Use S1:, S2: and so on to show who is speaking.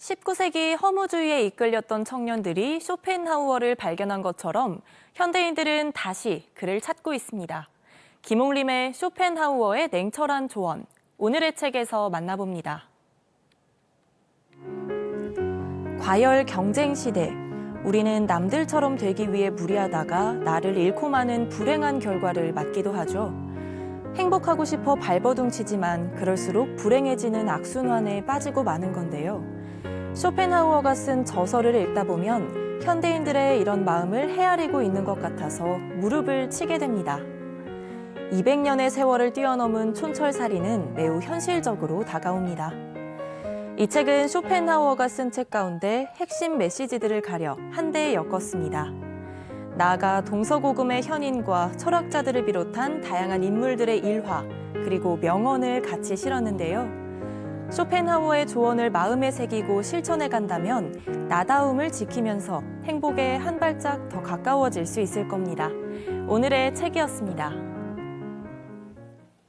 S1: 19세기 허무주의에 이끌렸던 청년들이 쇼펜하우어를 발견한 것처럼 현대인들은 다시 그를 찾고 있습니다. 김홍림의 쇼펜하우어의 냉철한 조언. 오늘의 책에서 만나봅니다. 과열 경쟁 시대. 우리는 남들처럼 되기 위해 무리하다가 나를 잃고 마는 불행한 결과를 맞기도 하죠. 행복하고 싶어 발버둥 치지만 그럴수록 불행해지는 악순환에 빠지고 마는 건데요. 쇼펜하우어가 쓴 저서를 읽다 보면 현대인들의 이런 마음을 헤아리고 있는 것 같아서 무릎을 치게 됩니다. 200년의 세월을 뛰어넘은 촌철살이는 매우 현실적으로 다가옵니다. 이 책은 쇼펜하우어가 쓴 책 가운데 핵심 메시지들을 가려 한데에 엮었습니다. 나아가 동서고금의 현인과 철학자들을 비롯한 다양한 인물들의 일화, 그리고 명언을 같이 실었는데요. 쇼펜하우어의 조언을 마음에 새기고 실천해 간다면 나다움을 지키면서 행복에 한 발짝 더 가까워질 수 있을 겁니다. 오늘의 책이었습니다.